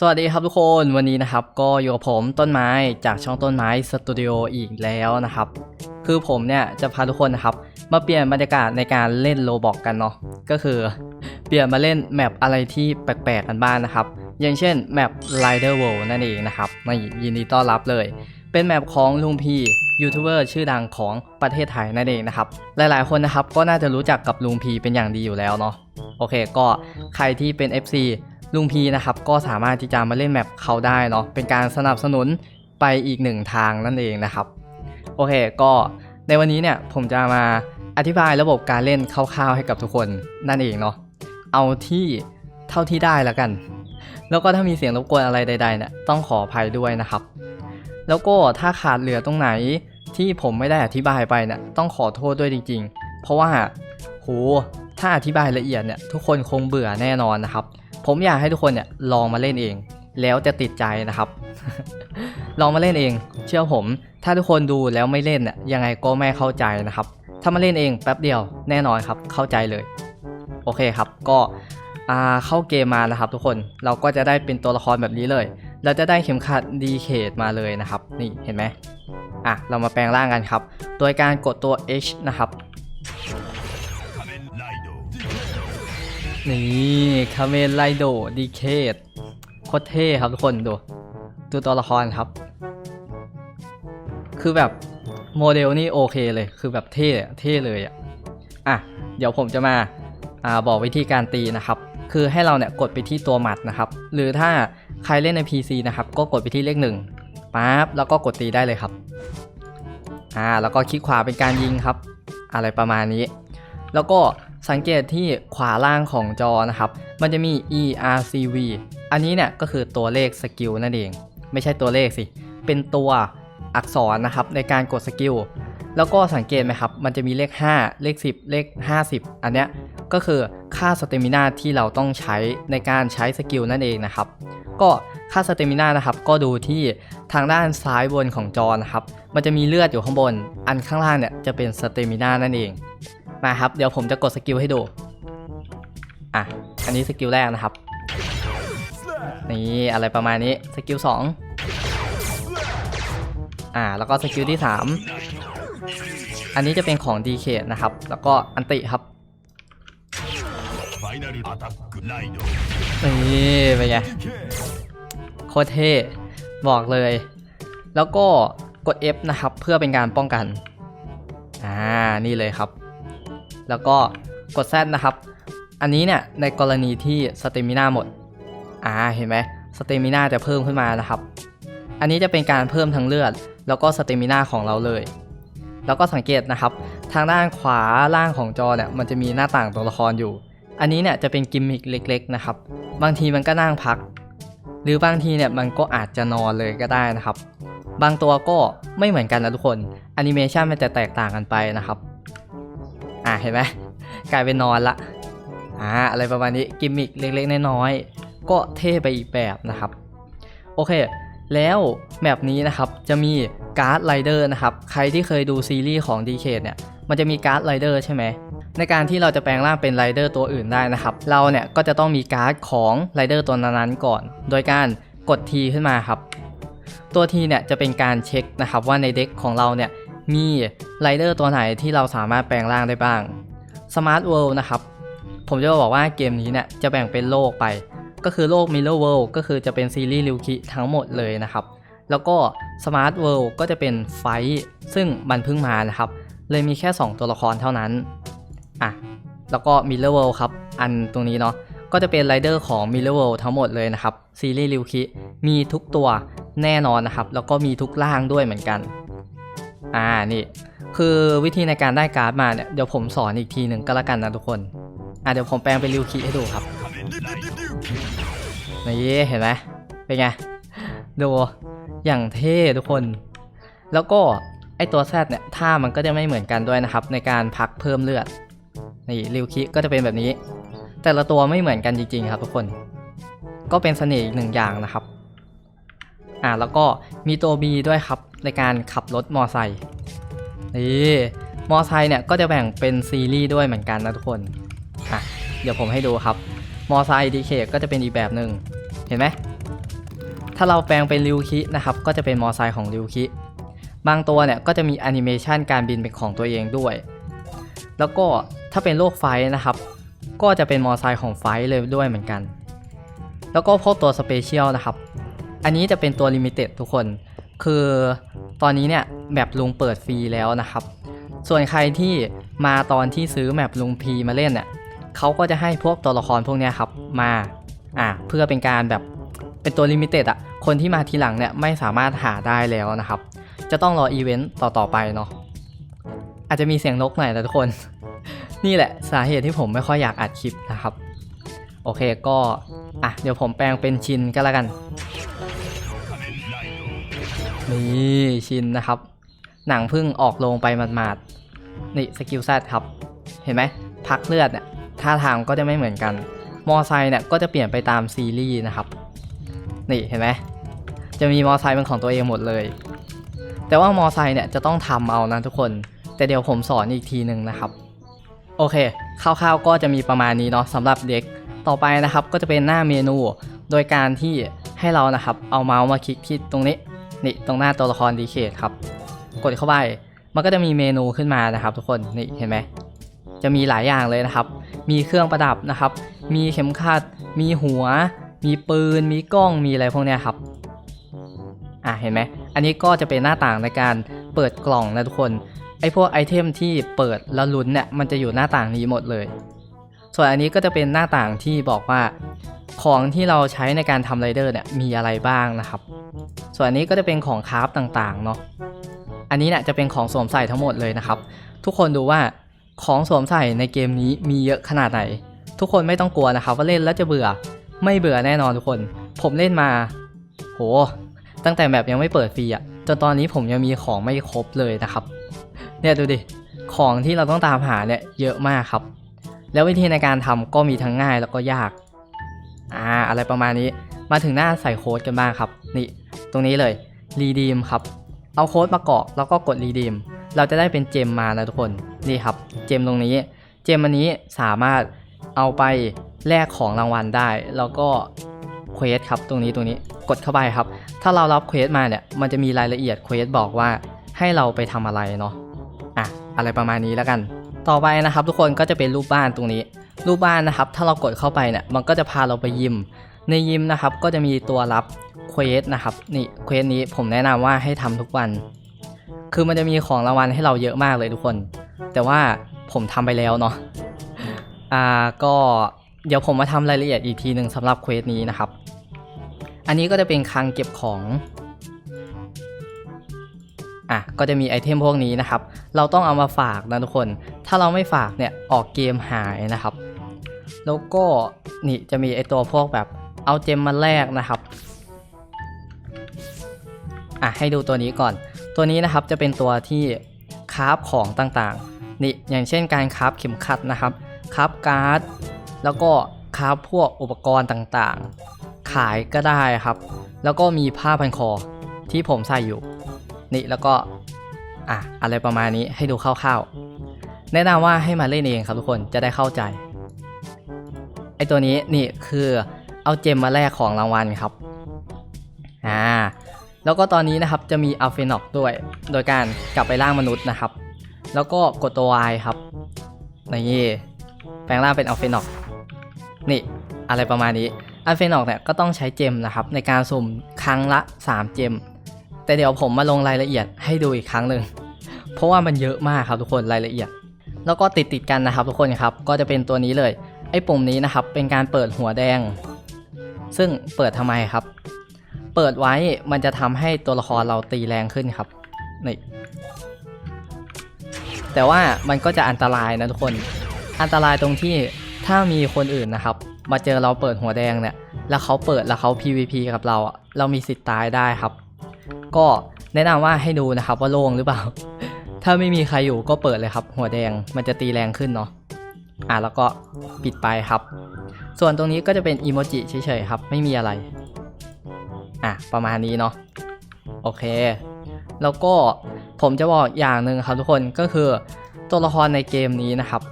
สวัสดีครับทุกคนวันนี้นะครับก็อยู่กับผมต้นไม้จากช่องต้นไม้สตูดิโออีกแล้วนะครับ คือผมเนี่ยจะพาทุกคนนะครับ มาเปลี่ยนบรรยากาศในการเล่นโลบอกกันเนาะก็คือเปลี่ยนมาเล่นแมปอะไรที่แปลกๆกันบ้างนะครับ อย่างเช่นแมป Rider World นั่นเองนะครับมายินดีต้อนรับเลย เป็นแมปของลุงพียูทูบเบอร์ชื่อดังของประเทศไทยนั่นเองนะครับ หลายๆคนนะครับก็น่าจะรู้จักกับลุงพีเป็นอย่างดีอยู่แล้วเนาะโอเค ก็ใครที่เป็น FC ลุงพีนะครับก็สามารถที่จะมาเล่นแมปเขาได้เนาะเป็นการสนับสนุนไปอีกหนึ่งทางนั่นเองนะครับโอเคก็ในวันนี้เนี่ยผมจะมาอธิบายระบบการเล่นคร่าวๆให้กับทุกคนนั่นเองเนาะเอาที่เท่าที่ได้แล้วกัน แล้วก็ถ้ามีเสียงรบกวนอะไรใดๆเนี่ยต้องขออภัยด้วยนะครับ แล้วก็ถ้าขาดเหลือตรงไหนที่ผมไม่ได้อธิบายไปเนี่ยต้องขอโทษด้วยจริง ๆ เพราะว่าโหถ้าอธิบายละเอียดเนี่ยทุกคนคงเบื่อแน่นอนนะครับ ผมอยากให้ทุกคนเนี่ยลองมาเล่นเอง แล้วจะติดใจนะครับ ลองมาเล่นเอง เชื่อผม ถ้าทุกคนดูแล้วไม่เล่นเนี่ยยังไงก็ไม่เข้าใจนะครับ ถ้ามาเล่นเองแป๊บเดียวแน่นอนครับเข้าใจเลย โอเคครับก็เข้าเกมมานะครับ ทุกคนเราก็จะได้เป็นตัวละครแบบนี้เลย เราจะได้เข็มขัดดีเคทมาเลยนะครับ นี่เห็นไหมอะเรามาแปลงร่างกันครับ โดยการกดตัว H นะครับ นี่คาเมนไลโดดีเคทโคตรเท่ครับทุกคนดูดูตัวละครครับ คือแบบโมเดลนี่โอเคเลย คือแบบเท่เท่เลยอะอะ เดี๋ยวผมจะมาอ่าบอกวิธีการตีนะครับ คือให้เราเนี่ยกดไปที่ตัวหมัดนะครับ หรือถ้าใครเล่นใน PC นะครับ ก็กดไปที่เลขหนึ่งปั๊บแล้วก็กดตีได้เลยครับอ่าแล้วก็คลิกขวาเป็นการยิงครับ อะไรประมาณนี้ แล้วก็ สังเกตที่ขวาล่างของจอนะครับ มันจะมี ERCV อันนี้เนี่ยก็คือตัวเลขสกิลนั่นเอง ไม่ใช่ตัวเลขสิ เป็นตัวอักษรนะครับในการกดสกิล แล้วก็สังเกตไหมครับ มันจะมีเลข 5 เลข 10 เลข 50 อันเนี้ยก็คือค่าสเตมินาที่เราต้องใช้ในการใช้สกิลนั่นเองนะครับ ก็ค่าสเตมินานะครับ ก็ดูที่ทางด้านซ้ายบนของจอนะครับ มันจะมีเลือดอยู่ข้างบน อันข้างล่างเนี่ยจะเป็นสเตมินานั่นเอง มาครับ เดี๋ยวผมจะกดสกิลให้ดู อะ อันนี้สกิลแรกนะครับ นี่อะไรประมาณนี้ สกิลสองอ่า แล้วก็สกิลที่สามอันนี้จะเป็นของ DK นะครับ แล้วก็อันติครับ นี่เปไง โคตรเท่ บอกเลย แล้วก็กด F นะครับ เพื่อเป็นการป้องกัน อ่า นี่เลยครับ แล้วก็กด Z นะครับ อันนี้เนี่ยในกรณีที่สเตมิน่าหมด อ่าเห็นไหมสเตมิน่าจะเพิ่มขึ้นมานะครับ อันนี้จะเป็นการเพิ่มทั้งเลือด แล้วก็สเตมิน่าของเราเลย แล้วก็สังเกตนะครับ ทางด้านขวาล่างของจอเนี่ยมันจะมีหน้าต่างตัวละครอยู่ อันนี้เนี่ยจะเป็นกิมมิคเล็ก ๆ นะครับ บางทีมันก็นั่งพัก หรือบางทีเนี่ยมันก็อาจจะนอนเลยก็ได้นะครับ บางตัวก็ไม่เหมือนกันนะทุกคนแอนิเมชันมันจะแตกต่างกันไปนะครับ อ่าเห็นไหมกลายเป็นนอนละอ่าอะไรประมาณนี้กิมมิคเล็กๆน้อยๆก็เท่ไปอีกแบบนะครับ โอเค แล้วแมปนี้นะครับจะมีการ์ดไรเดอร์นะครับ ใครที่เคยดูซีรีส์ของ d k เนี่ยมันจะมีการ์ดไรเดอร์ใช่ไหมในการที่เราจะแปลงร่างเป็นไรเดอร์ตัวอื่นได้นะครับ เราเนี่ยก็จะต้องมีการ์ดของไรเดอร์ตัวนั้นๆก่อน โดยการกด T ขึ้นมาครับ ตัว T เนี่ยจะเป็นการเช็คนะครับว่าในเด็กของเราเนี่ย มีไรเดอร์ตัวไหนที่เราสามารถแปลงร่างได้บ้าง Smart World นะครับ ผมจะบอกว่าเกมนี้เนี่ยจะแบ่งเป็นโลกไป ก็คือโลก Mirror World ก็คือจะเป็นซีรีส์ริวคิทั้งหมดเลยนะครับ แล้วก็ Smart World ก็จะเป็นไฟซึ่งมันเพิ่งมานะครับ เลยมีแค่ 2 ตัวละครเท่านั้นอะแล้วก็ Mirror World ครับ อันตรงนี้เนาะก็จะเป็นไรเดอร์ของ Mirror World ทั้งหมดเลยนะครับซีรีส์ริวคิมีทุกตัวแน่นอนนะครับ แล้วก็มีทุกร่างด้วยเหมือนกัน อ่านี่ คือวิธีในการได้การ์ดมาเนี่ยเดี๋ยวผมสอนอีกทีหนึ่งก็แล้วกันนะทุกคนอะเดี๋ยวผมแปลงเป็นริวคิให้ดูครับนี่เห็นไหมเป็นไงดูอย่างเท่ทุกคน แล้วก็ไอตัวแซดเนี่ยท่ามันก็จะไม่เหมือนกันด้วยนะครับ ในการพักเพิ่มเลือดนี่ริวคิก็จะเป็นแบบนี้ แต่ละตัวไม่เหมือนกันจริงๆครับทุกคน ก็เป็นเสน่ห์อีกหนึ่งอย่างนะครับ อ่าแล้วก็มีตัว B ด้วยครับในการขับรถมอไซค์นี่มอไซค์เนี่ยก็จะแบ่งเป็นซีรีส์ด้วยเหมือนกันนะทุกคนอะเดี๋ยวผมให้ดูครับ มอไซค์ดีเคก็จะเป็นอีกแบบหนึ่งเห็นไหมถ้าเราแปลงเป็นริวคินะครับก็จะเป็นมอไซค์ของริวคิบางตัวเนี่ยก็จะมีแอนิเมชันการบินเป็นของตัวเองด้วย แล้วก็ถ้าเป็นโลกไฟนะครับ ก็จะเป็นมอไซค์ของไฟเลยด้วยเหมือนกัน แล้วก็พวกตัวสเปเชียลนะครับ อันนี้จะเป็นตัวลิมิเต็ดทุกคน คือตอนนี้เนี่ยแมปลุงเปิดฟรีแล้วนะครับ ส่วนใครที่มาตอนที่ซื้อแมปลุงพีมาเล่นเนี่ยเขาก็จะให้พวกตัวละครพวกนี้ครับมาอะเพื่อเป็นการแบบเป็นตัวลิมิเต็ดอะคนที่มาทีหลังเนี่ยไม่สามารถหาได้แล้วนะครับ จะต้องรออีเวนต์ต่อๆไปเนาะอาจจะมีเสียงนกหน่อยนะทุกคน นี่แหละสาเหตุที่ผมไม่ค่อยอยากอัดคลิปนะครับ โอเคก็อะเดี๋ยวผมแปลงเป็นชินก็แล้วกัน นี่ชินนะครับ หนังเพิ่งออกลงไปหมาดๆนี่สกิลแซดครับ เห็นไหมพักเลือดเนี่ยท่าทางก็จะไม่เหมือนกัน มอไซค์เนี่ยก็จะเปลี่ยนไปตามซีรีส์นะครับ นี่เห็นไหมจะมีมอไซค์เป็นของตัวเองหมดเลย แต่ว่ามอไซค์เนี่ยจะต้องทำเอานะทุกคน แต่เดี๋ยวผมสอนอีกทีหนึ่งนะครับ โอเคคร่าวๆก็จะมีประมาณนี้เนาะสำหรับเด็ก ต่อไปนะครับก็จะเป็นหน้าเมนู โดยการที่ให้เรานะครับเอาเมาส์มาคลิกที่ตรงนี้ นี่ตรงหน้าตัวละครดีเคทครับ กดเข้าไป มันก็จะมีเมนูขึ้นมานะครับ ทุกคน นี่เห็นไหม จะมีหลายอย่างเลยนะครับ มีเครื่องประดับนะครับ มีเข็มขัด มีหัว มีปืน มีกล้อง มีอะไรพวกเนี้ยครับ อะเห็นไหม อันนี้ก็จะเป็นหน้าต่างในการเปิดกล่องนะทุกคน ไอพวกไอเทมที่เปิดแล้วลุ้นเนี่ย มันจะอยู่หน้าต่างนี้หมดเลย ส่วนอันนี้ก็จะเป็นหน้าต่างที่บอกว่าของที่เราใช้ในการทำไรเดอร์เนี่ยมีอะไรบ้างนะครับ ส่วนอันนี้ก็จะเป็นของคราฟต่างๆเนาะอันนี้เนี่ยจะเป็นของสวมใส่ทั้งหมดเลยนะครับ ทุกคนดูว่าของสวมใส่ในเกมนี้มีเยอะขนาดไหน ทุกคนไม่ต้องกลัวนะครับ ว่าเล่นแล้วจะเบื่อไม่เบื่อแน่นอนทุกคน ผมเล่นมา โห ตั้งแต่แบบยังไม่เปิดฟรีอะจนตอนนี้ผมยังมีของไม่ครบเลยนะครับ เนี่ยดูดิ ของที่เราต้องตามหาเนี่ยเยอะมากครับ แล้ววิธีในการทำก็มีทั้งง่ายแล้วก็ยากอ่าอะไรประมาณนี้มาถึงหน้าใส่โค้ดกันบ้างครับ นี่ ตรงนี้เลยรีดีมครับ เอาโค้ดมากรอกแล้วก็กดรีดีมเราจะได้เป็นเจมมานะทุกคนนี่ครับ เจมตรงนี้ เจมอันนี้สามารถเอาไปแลกของรางวัลได้ แล้วก็เควสครับตรงนี้ตรงนี้กดเข้าไปครับ ถ้าเรารับเควสมาเนี่ยมันจะมีรายละเอียดเควสบอกว่าให้เราไปทำอะไรเนาะอะอะไรประมาณนี้แล้วกัน ต่อไปนะครับ ทุกคนก็จะเป็นรูปบ้านตรงนี้ รูปบ้านนะครับ ถ้าเรากดเข้าไปเนี่ยมันก็จะพาเราไปยิม ในยิมนะครับ ก็จะมีตัวรับเควสนะครับนี่เควสนี้ผมแนะนำว่าให้ทำทุกวัน คือมันจะมีของรางวัลให้เราเยอะมากเลยทุกคน แต่ว่าผมทำไปแล้วเนาะอ่าก็เดี๋ยวผมมาทำรายละเอียดอีกทีหนึ่งสำหรับเควสนี้นะครับ อันนี้ก็จะเป็นคลังเก็บของ อะก็จะมีไอเทมพวกนี้นะครับ เราต้องเอามาฝากนะทุกคน ถ้าเราไม่ฝากเนี่ยออกเกมหายนะครับ แล้วก็นี่จะมีไอตัวพวกแบบเอาเจมมาแลกนะครับอะให้ดูตัวนี้ก่อน ตัวนี้นะครับจะเป็นตัวที่คราฟของต่างๆ นี่อย่างเช่นการคราฟเข็มขัดนะครับคราฟการ์ด แล้วก็คราฟพวกอุปกรณ์ต่างๆ ขายก็ได้ครับ แล้วก็มีผ้าพันคอที่ผมใส่อยู่ นี่แล้วก็อะอะไรประมาณนี้ให้ดูคร่าวๆ แนะนำว่าให้มาเล่นเองครับทุกคนจะได้เข้าใจไอตัวนี้นี่คือเอาเจมมาแลกของรางวัลครับอ่าแล้วก็ตอนนี้นะครับจะมีอัลเฟนอกด้วย โดยการกลับไปร่างมนุษย์นะครับ แล้วก็กดตัว Y ครับนี่แปลงร่างเป็นอัลเฟนอกนี่อะไรประมาณนี้อัลเฟนอกเนี่ยก็ต้องใช้เจมนะครับในการสุ่มครั้งละ 3 เจม แต่เดี๋ยวผมมาลงรายละเอียดให้ดูอีกครั้งหนึ่งเพราะว่ามันเยอะมากครับทุกคนรายละเอียด แล้วก็ติดติดกันนะครับทุกคนครับก็จะเป็นตัวนี้เลย ไอ้ปุ่มนี้นะครับเป็นการเปิดหัวแดง ซึ่งเปิดทำไมครับ เปิดไว้มันจะทำให้ตัวละครเราตีแรงขึ้นครับนี่แต่ว่ามันก็จะอันตรายนะทุกคน อันตรายตรงที่ถ้ามีคนอื่นนะครับ มาเจอเราเปิดหัวแดงเนี่ย แล้วเขาเปิดแล้วเขา PVP กับเราอะเรามีสิทธิ์ตายได้ครับ ก็แนะนำว่าให้ดูนะครับว่าโล่งหรือเปล่า ถ้าไม่มีใครอยู่ก็เปิดเลยครับ หัวแดงมันจะตีแรงขึ้นเนาะอะแล้วก็ปิดไปครับ ส่วนตรงนี้ก็จะเป็นอีโมจิเฉยๆครับ ไม่มีอะไร อะประมาณนี้เนาะโอเค แล้วก็ผมจะบอกอย่างหนึ่งครับทุกคนก็คือตัวละครในเกมนี้นะครับ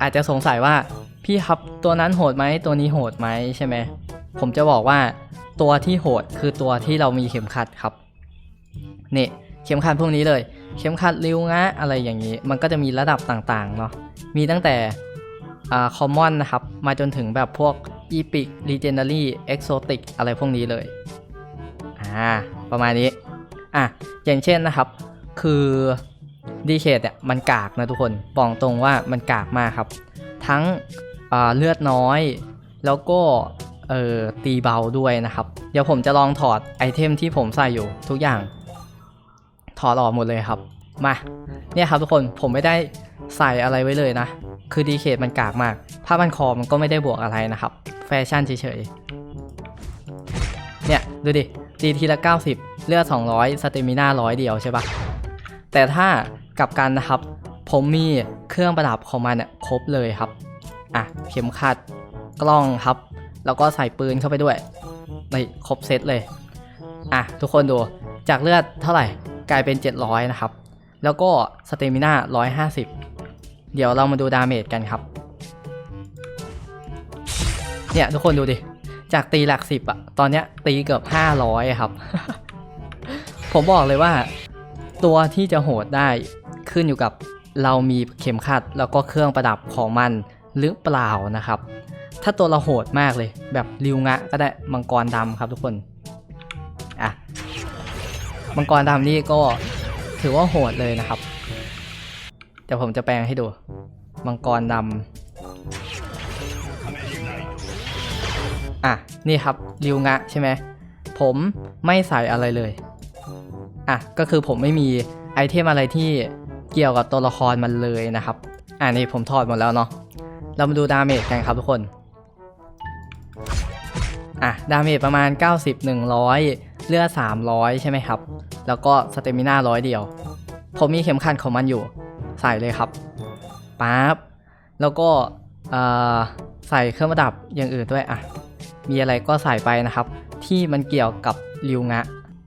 อาจจะสงสัยว่าพี่ครับตัวนั้นโหดไหมตัวนี้โหดไหมใช่ไหมผมจะบอกว่า ตัวที่โหดคือตัวที่เรามีเข็มขัดครับนี่เข็มขัดพวกนี้เลย เข็มขัดริวงะอะไรอย่างนี้ มันก็จะมีระดับต่างๆเนาะมีตั้งแต่คอมมอนนะครับ มาจนถึงแบบพวกอีพิกลีเจนดารี่เอ็กโซติกอะไรพวกนี้เลยอ่าประมาณนี้อะอย่างเช่นนะครับ คือดีเคทเนี่ยมันกากนะทุกคนบอกตรงว่ามันกากมากครับ ทั้งเลือดน้อย แล้วก็ เอ่อตีเบาด้วยนะครับ เดี๋ยวผมจะลองถอดไอเทมที่ผมใส่อยู่ทุกอย่าง ถอดออกหมดเลยครับ มาเนี่ยครับทุกคนผมไม่ได้ใส่อะไรไว้เลยนะ คือดีเคทมันกากมากผ้าพันคอมันก็ไม่ได้บวกอะไรนะครับ แฟชั่นเฉยๆเนี่ยดูดิตีทีละ 90 เลือด 200 สเตมิน่าร้อยเดียวใช่ปะแต่ถ้ากลับกันนะครับ ผมมีเครื่องประดับของมันเนี่ยครบเลยครับ อะ เข็มขัดกล้องครับ แล้วก็ใส่ปืนเข้าไปด้วยในครบเซตเลย อะ ทุกคนดูจากเลือดเท่าไหร่กลายเป็น 700 นะครับ แล้วก็สเตมิน่า150 เดี๋ยวเรามาดูดาเมจกันครับ เนี่ยทุกคนดูดิ จากตีหลักสิบอะตอนเนี้ยตีเกือบ 500อะครับ ผมบอกเลยว่า ตัวที่จะโหดได้ขึ้นอยู่กับเรามีเข็มขัดแล้วก็เครื่องประดับของมันหรือเปล่านะครับ ถ้าตัวเราโหดมากเลย แบบริวงะก็ได้มังกรดำครับทุกคนอะมังกรดำนี่ก็ถือว่าโหดเลยนะครับ เดี๋ยวผมจะแปลงให้ดู มังกรดำอะนี่ครับริวงะใช่ไหมผมไม่ใส่อะไรเลยอะก็คือผมไม่มีไอเทมอะไรที่เกี่ยวกับตัวละครมันเลยนะครับ อะนี่ผมถอดหมดแล้วเนาะ เรามาดูดาเมจกันครับทุกคน อะดาเมจประมาณ 90 100 เลือด300 ใช่ไหมครับ แล้วก็สเตมิน่าร้อยเดียว ผมมีเข็มขัดของมันอยู่ ใส่เลยครับปั๊บแล้วก็ใส่เครื่องประดับอย่างอื่นด้วยอะมีอะไรก็ใส่ไปนะครับ ที่มันเกี่ยวกับริวงะ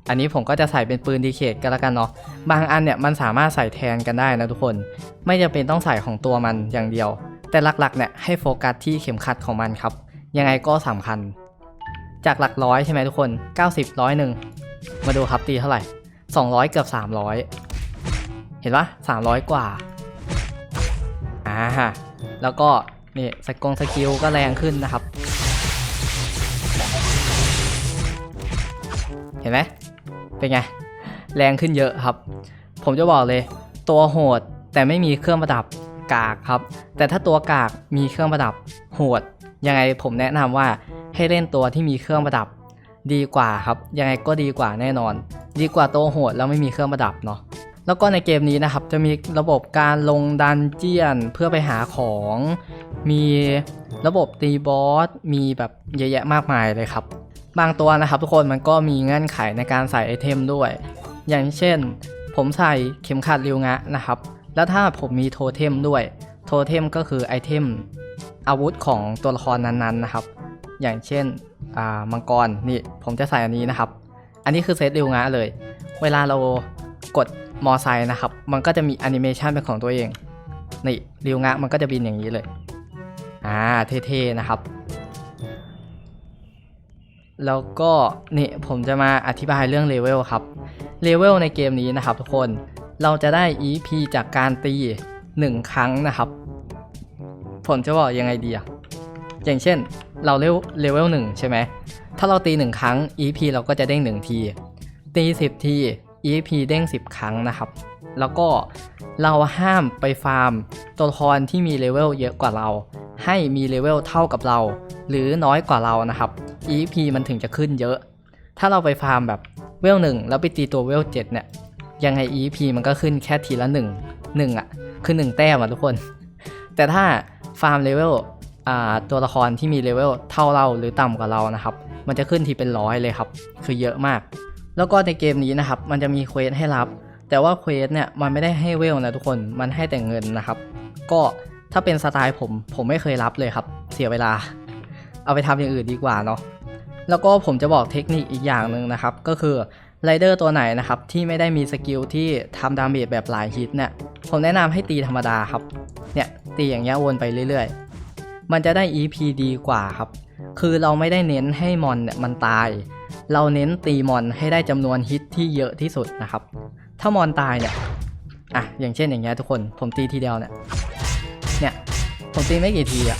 อันนี้ผมก็จะใส่เป็นปืนดีเคทก็แล้วกันเนาะบางอันเนี่ยมันสามารถใส่แทนกันได้นะทุกคน ไม่จำเป็นต้องใส่ของตัวมันอย่างเดียว แต่หลักๆเนี่ยให้โฟกัสที่เข็มขัดของมันครับ ยังไงก็สำคัญ จากหลักร้อยใช่ไหมทุกคน 90ร้อยหนึ่งมาดูครับตีเท่าไหร่ 200 เกือบ 300 เห็นปะ300 กว่าอ่าฮะแล้วก็นี่สกงสกิลก็แรงขึ้นนะครับ เห็นไหมเป็นไง แรงขึ้นเยอะครับ ผมจะบอกเลย ตัวโหดแต่ไม่มีเครื่องประดับกากครับ แต่ถ้าตัวกากมีเครื่องประดับโหด ยังไงผมแนะนำว่าให้เล่นตัวที่มีเครื่องประดับ ดีกว่าครับ ยังไงก็ดีกว่าแน่นอน ดีกว่าตัวโหดแล้วไม่มีเครื่องประดับเนาะแล้วก็ในเกมนี้นะครับจะมีระบบการลงดันเจียนเพื่อไปหาของ มีระบบตีบอสมีแบบเยอะแยะมากมายเลยครับ บางตัวนะครับทุกคนมันก็มีเงื่อนไขในการใส่ไอเทมด้วย อย่างเช่น ผมใส่เข็มขัดริวงะนะครับ แล้วถ้าผมมีโทเทมด้วย โทเทมก็คือไอเทมอาวุธของตัวละครนั้นๆนะครับ อย่างเช่นอ่ามังกรนี่ผมจะใส่อันนี้นะครับ อันนี้คือเซตริวงะเลย เวลาเรากดมอไซค์นะครับ มันก็จะมีแอนิเมชันเป็นของตัวเอง นี่ริวงะมันก็จะบินอย่างนี้เลย อ่าเท่ๆนะครับ แล้วก็นี่ผมจะมาอธิบายเรื่องเลเวลครับ เลเวลในเกมนี้นะครับทุกคน เราจะได้ EP จากการตี 1ครั้งนะครับ ผมจะบอกยังไงดีอะอย่างเช่นเราเลเวลเลเวล1ใช่ไหม ถ้าเราตี1ครั้ง EP เราก็จะเด้ง1ที ตี10ที EP เด้ง10ครั้งนะครับ แล้วก็เราห้ามไปฟาร์มตัวละครที่มีเลเวลเยอะกว่าเรา ให้มีเลเวลเท่ากับเรา หรือน้อยกว่าเรานะครับ EP มันถึงจะขึ้นเยอะ ถ้าเราไปฟาร์มแบบเวลหนึ่งแล้วไปตีตัวเวลเจ็ดเนี่ย ยังไง EP มันก็ขึ้นแค่ทีละหนึ่งหนึ่งอะ คือหนึ่งแต้มอะทุกคน แต่ถ้าฟาร์มเลเวลตัวละครที่มีเลเวลเท่าเราหรือต่ำกว่าเรานะครับ มันจะขึ้นทีเป็นร้อยเลยครับ คือเยอะมาก แล้วก็ในเกมนี้นะครับ มันจะมีเควสให้รับ แต่ว่าเควสเนี่ยมันไม่ได้ให้เวลนะทุกคน มันให้แต่เงินนะครับ ก็ถ้าเป็นสไตล์ผมผมไม่เคยรับเลยครับ เสียเวลา เอาไปทำอย่างอื่นดีกว่าเนาะ แล้วก็ผมจะบอกเทคนิคอีกอย่างหนึ่งนะครับ ก็คือ ไรเดอร์ตัวไหนนะครับที่ไม่ได้มีสกิลที่ทำดาเมจแบบหลายฮิตเนี่ยผมแนะนำให้ตีธรรมดาครับ เนี่ยตีอย่างเงี้ยวนไปเรื่อยๆ มันจะได้ EP ดีกว่าครับ คือเราไม่ได้เน้นให้มอนเนี่ยมันตาย เราเน้นตีมอนให้ได้จำนวนฮิตที่เยอะที่สุดนะครับ ถ้ามอนตายเนี่ยอะอย่างเช่นอย่างเงี้ยทุกคนผมตีทีเดียวเนี่ยเนี่ยผมตีไม่กี่ทีอะ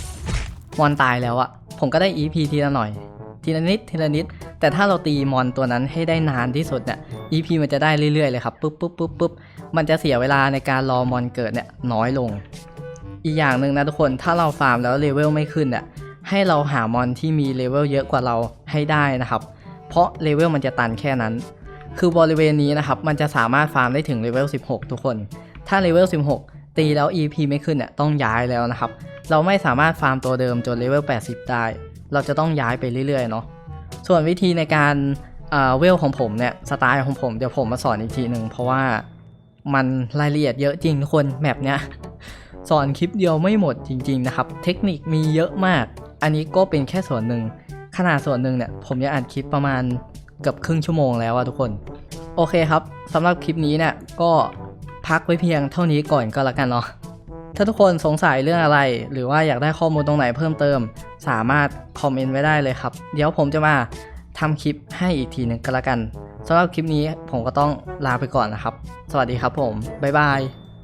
มอนตายแล้วอะผมก็ได้ EP ทีละหน่อย ทีละนิดทีละนิด แต่ถ้าเราตีมอนตัวนั้นให้ได้นานที่สุดเนี่ย EP มันจะได้เรื่อยๆเลยครับปุ๊บปุ๊บปุ๊บปุ๊บมันจะเสียเวลาในการรอมอนเกิดเนี่ยน้อยลง อีกอย่างหนึ่งนะทุกคนถ้าเราฟาร์มแล้วเลเวลไม่ขึ้นเนี่ยให้เราหามอนที่มีเลเวลเยอะกว่าเราให้ได้นะครับ เพราะเลเวลมันจะตันแค่นั้น คือบริเวณนี้นะครับมันจะสามารถฟาร์มได้ถึงเลเวล16 ทุกคน ถ้าเลเวล16 ตีแล้ว EP ไม่ขึ้นเนี่ยต้องย้ายแล้วนะครับ เราไม่สามารถฟาร์มตัวเดิมจนเลเวล80 ได้ เราจะต้องย้ายไปเรื่อยๆเนาะ ส่วนวิธีในการเวลของผมเนี่ยสไตล์ของผมเดี๋ยวผมมาสอนอีกทีหนึ่งเพราะว่ามันรายละเอียดเยอะจริงทุกคนแมปเนี้ยสอนคลิปเดียวไม่หมดจริง ๆ นะครับ เทคนิคมีเยอะมาก อันนี้ก็เป็นแค่ส่วนหนึ่งขนาดส่วนหนึ่งเนี่ยผมยังอัดคลิปประมาณเกือบครึ่งชั่วโมงแล้วอะทุกคน โอเคครับสำหรับคลิปนี้เนี่ยก็พักไว้เพียงเท่านี้ก่อนก็แล้วกันเนาะ ถ้าทุกคนสงสัยเรื่องอะไร หรือว่าอยากได้ข้อมูลตรงไหนเพิ่มเติม สามารถคอมเมนต์ไว้ได้เลยครับ เดี๋ยวผมจะมาทำคลิปให้อีกทีหนึ่งก็แล้วกันสำหรับคลิปนี้ผมก็ต้องลาไปก่อนนะครับ สวัสดีครับผม บ๊ายบาย